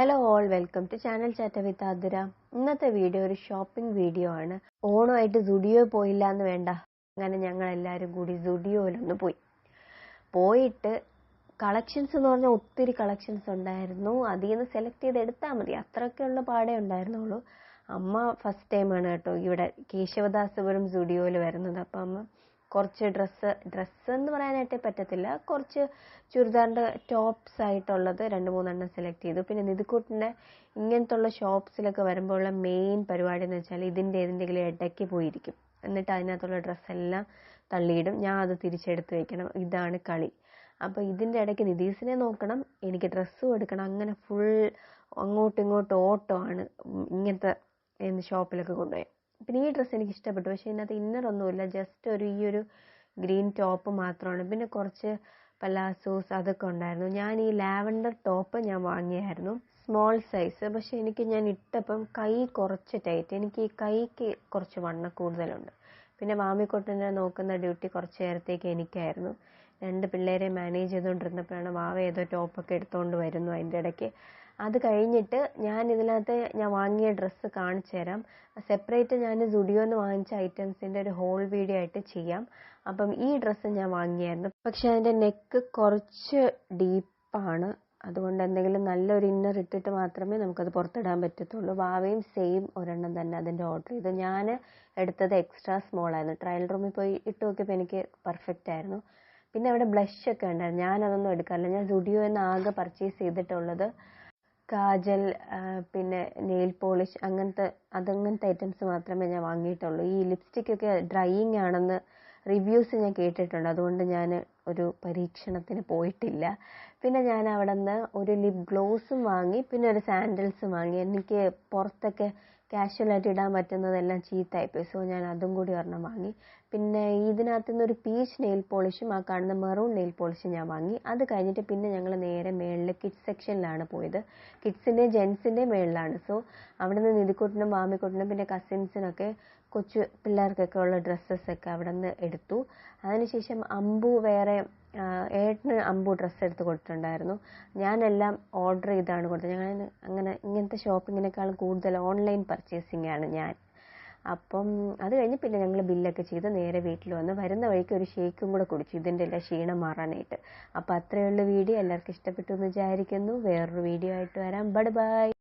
Hello all welcome to channel chat with Athira ഇന്നത്തെ video ഒരു shopping video ആണ്. ഓണമായിട്ട് സുഡിയോ പോയില്ല എന്ന് വേണ്ട. അങ്ങനെ ഞങ്ങൾ എല്ലാവരും കൂടി സുഡിയോയിലൊന്ന് പോയി. പോയിട്ട് കളക്ഷൻസ് എന്ന് പറഞ്ഞാൽ ഒത്തിരി കളക്ഷൻസ് ഉണ്ടായിരുന്നു. അതിൽ നിന്ന് സെലക്ട് ചെയ്ത് എടുത്താൽ മതി. അത്രയൊക്കെയുള്ള പാടേ ഉണ്ടായിരുന്നുള്ളൂ. അമ്മ ഫസ്റ്റ് ടൈമാണ് കേട്ടോ ഇവിടെ കേശവദാസപുരം സുഡിയോയിൽ വരുന്നത്. അപ്പം അമ്മ കുറച്ച് ഡ്രസ്സ് ഡ്രസ്സ് എന്ന് പറയാനായിട്ട് പറ്റത്തില്ല. കുറച്ച് ചുരിദാറിന്റെ ടോപ്സ് ആയിട്ടുള്ളത് രണ്ട് മൂന്നെണ്ണം സെലക്ട് ചെയ്തു. പിന്നെ നിധിക്കൂട്ടിന്റെ ഇങ്ങനത്തെ ഉള്ള ഷോപ്സിലൊക്കെ വരുമ്പോഴുള്ള മെയിൻ പരിപാടി എന്ന് വെച്ചാൽ ഇതിന്റെ ഏതിന്റെങ്കിലും ഇടയ്ക്ക് പോയിരിക്കും. എന്നിട്ട് അതിനകത്തുള്ള ഡ്രസ്സെല്ലാം തള്ളിയിടും. ഞാൻ അത് തിരിച്ചെടുത്ത് വെക്കണം. ഇതാണ് കളി. അപ്പോൾ ഇതിന്റെ ഇടയ്ക്ക് നിതീസിനെ നോക്കണം. എനിക്ക് ഡ്രസ്സും എടുക്കണം. അങ്ങനെ ഫുൾ അങ്ങോട്ടും ഇങ്ങോട്ടും ഓട്ടമാണ് ഇങ്ങനത്തെ ഷോപ്പിലൊക്കെ കൊണ്ടുപോയി പിന്നെ ഈ ഡ്രസ്സ് എനിക്ക് ഇഷ്ടപ്പെട്ടു. പക്ഷേ ഇതിനകത്ത് ഇന്നർ ഒന്നുമില്ല. ജസ്റ്റ് ഒരു ഈ ഒരു ഗ്രീൻ ടോപ്പ് മാത്രമാണ്. പിന്നെ കുറച്ച് പലാസോസ് അതൊക്കെ ഉണ്ടായിരുന്നു. ഞാൻ ഈ ലാവൻഡർ ടോപ്പ് ഞാൻ വാങ്ങിയായിരുന്നു. സ്മോൾ സൈസ് പക്ഷേ എനിക്ക് ഞാൻ ഇട്ടപ്പം കൈ കുറച്ച് ടൈറ്റ് എനിക്ക് ഈ കൈക്ക് കുറച്ച് വണ്ണം കൂടുതലുണ്ട്. പിന്നെ വാമിക്കൊട്ടിനെ നോക്കുന്ന ഡ്യൂട്ടി കുറച്ച് നേരത്തേക്ക് എനിക്കായിരുന്നു. രണ്ട് പിള്ളേരെ മാനേജ് ചെയ്തുകൊണ്ടിരുന്നപ്പോഴാണ് വാവ ഏതോ ടോപ്പൊക്കെ എടുത്തുകൊണ്ട് വരുന്നു അതിന്റെ ഇടയ്ക്ക്. അത് കഴിഞ്ഞിട്ട് ഞാൻ ഇതിനകത്ത് ഞാൻ വാങ്ങിയ ഡ്രസ്സ് കാണിച്ചു തരാം. സെപ്പറേറ്റ് ഞാൻ സുഡിയോന്ന് വാങ്ങിച്ച ഐറ്റംസിന്റെ ഒരു ഹോൾ വീഡിയോ ആയിട്ട് ചെയ്യാം. അപ്പം ഈ ഡ്രസ്സ് ഞാൻ വാങ്ങിയായിരുന്നു. പക്ഷെ അതിന്റെ നെക്ക് കുറച്ച് ഡീപ്പാണ് അതുകൊണ്ട് എന്തെങ്കിലും നല്ലൊരു ഇന്നർ ഇട്ടിട്ട് മാത്രമേ നമുക്കത് പുറത്തിടാൻ പറ്റത്തുള്ളൂ. വാവയും സെയിം ഒരെണ്ണം തന്നെ അതിന്റെ ഓർഡർ ചെയ്തു. ഞാൻ എടുത്തത് എക്സ്ട്രാ സ്മോൾ ആയിരുന്നു. ട്രയൽ റൂമിൽ പോയി ഇട്ട് നോക്കിയപ്പോൾ എനിക്ക് പെർഫെക്റ്റ് ആയിരുന്നു. പിന്നെ അവിടെ ബ്ലഷ് ഒക്കെ ഉണ്ടായിരുന്നു. ഞാനതൊന്നും എടുക്കാറില്ല. ഞാൻ സുഡിയോ എന്ന് ആകെ പർച്ചേസ് ചെയ്തിട്ടുള്ളത് കാജൽ പിന്നെ നെയിൽ പോളിഷ് അങ്ങനത്തെ അതങ്ങനത്തെ ഐറ്റംസ് മാത്രമേ ഞാൻ വാങ്ങിയിട്ടുള്ളൂ. ഈ ലിപ്സ്റ്റിക് ഒക്കെ ഡ്രൈയിങ് ആണെന്ന് റിവ്യൂസ് ഞാൻ കേട്ടിട്ടുണ്ട്. അതുകൊണ്ട് ഞാൻ ഒരു പരീക്ഷണത്തിന് പോയിട്ടില്ല. പിന്നെ ഞാൻ അവിടെ നിന്ന് ഒരു ലിപ് ഗ്ലോസും വാങ്ങി പിന്നെ ഒരു സാൻഡൽസും വാങ്ങി. എനിക്ക് പുറത്തൊക്കെ കാഷ്വലായിട്ട് ഇടാൻ പറ്റുന്നതെല്ലാം ചീത്തായിപ്പോയി സോ ഞാൻ അതും കൂടി ഒരെണ്ണം വാങ്ങി. പിന്നെ ഇതിനകത്ത് നിന്ന് ഒരു പീച്ച് നെയിൽ പോളിഷും ആ കാണുന്ന മെറൂൺ നെയിൽ പോളിഷും ഞാൻ വാങ്ങി. അത് കഴിഞ്ഞിട്ട് പിന്നെ ഞങ്ങൾ നേരെ മേളിൽ കിഡ്സ് സെക്ഷനിലാണ് പോയത്. കിഡ്സിന്റെ ജെൻസിന്റെ മേളിലാണ്. സോ അവിടെ നിന്ന് നിധിക്കുട്ടിനും മാമിക്കുട്ടിനും പിന്നെ കസിൻസിനൊക്കെ കൊച്ചു പിള്ളേർക്കൊക്കെ ഉള്ള ഡ്രസ്സസൊക്കെ അവിടെ നിന്ന് എടുത്തു. അതിനുശേഷം അമ്പു വേറെ ഏട്ടന് അമ്പു ഡ്രസ്സ് എടുത്ത് കൊടുത്തിട്ടുണ്ടായിരുന്നു. ഞാനെല്ലാം ഓർഡർ ചെയ്താണ് കൊടുത്തത്. ഞാൻ അങ്ങനെ ഇങ്ങനത്തെ ഷോപ്പിങ്ങിനേക്കാളും കൂടുതൽ ഓൺലൈൻ പർച്ചേസിംഗ് ആണ് ഞാൻ. അപ്പം അത് കഴിഞ്ഞ് പിന്നെ ഞങ്ങൾ ബില്ലൊക്കെ ചെയ്ത് നേരെ വീട്ടിൽ വന്ന് വരുന്ന വഴിക്ക് ഒരു ഷേക്കും കൂടെ കുടിച്ചു. ഇതിന്റെ എല്ലാം ക്ഷീണം മാറാനായിട്ട്. അപ്പോൾ അത്രയുള്ള വീഡിയോ. എല്ലാവർക്കും ഇഷ്ടപ്പെട്ടു എന്ന് വിചാരിക്കുന്നു. വേറൊരു വീഡിയോ ആയിട്ട് വരാം. Bud by